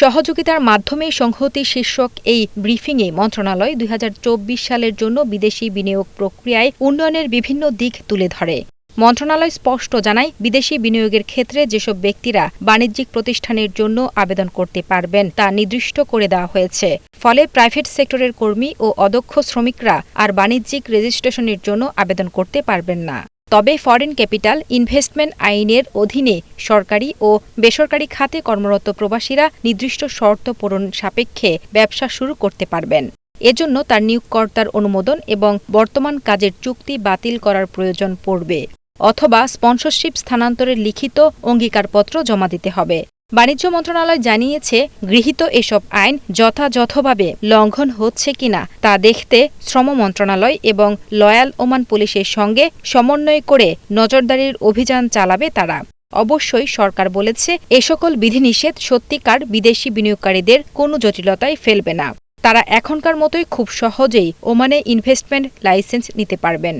সহযোগিতার মাধ্যমে সংহতি শীর্ষক এই ব্রিফিংয়ে মন্ত্রণালয় দুই হাজার চব্বিশ সালের জন্য বিদেশি বিনিয়োগ প্রক্রিয়ায় উন্নয়নের বিভিন্ন দিক তুলে ধরে। মন্ত্রণালয় স্পষ্ট জানায়, বিদেশি বিনিয়োগের ক্ষেত্রে যেসব ব্যক্তিরা বাণিজ্যিক প্রতিষ্ঠানের জন্য আবেদন করতে পারবেন তা নির্দিষ্ট করে দেওয়া হয়েছে। ফলে প্রাইভেট সেক্টরের কর্মী ও অদক্ষ শ্রমিকরা আর বাণিজ্যিক রেজিস্ট্রেশনের জন্য আবেদন করতে পারবেন না। তবে ফরেন ক্যাপিটাল ইনভেস্টমেন্ট আইনের অধীনে সরকারি ও বেসরকারি খাতে কর্মরত প্রবাসীরা নির্দিষ্ট শর্ত পূরণ সাপেক্ষে ব্যবসা শুরু করতে পারবেন। এজন্য তার নিয়োগকর্তার অনুমোদন এবং বর্তমান কাজের চুক্তি বাতিল করার প্রয়োজন পড়বে। অথবা স্পন্সরশিপ স্থানান্তরের লিখিত অঙ্গীকারপত্র জমা দিতে হবে। বাণিজ্য মন্ত্রণালয় জানিয়েছে, গৃহীত এসব আইন যথাযথভাবে লঙ্ঘন হচ্ছে কিনা তা দেখতে শ্রম মন্ত্রণালয় এবং লয়াল ওমান পুলিশের সঙ্গে সমন্বয় করে নজরদারির অভিযান চালাবে তারা। অবশ্যই সরকার বলেছে, এ সকল বিধিনিষেধ সত্যিকার বিদেশি বিনিয়োগকারীদের কোনো জটিলতায় ফেলবে না। তারা এখনকার মতোই খুব সহজেই ওমানে ইনভেস্টমেন্ট লাইসেন্স নিতে পারবেন।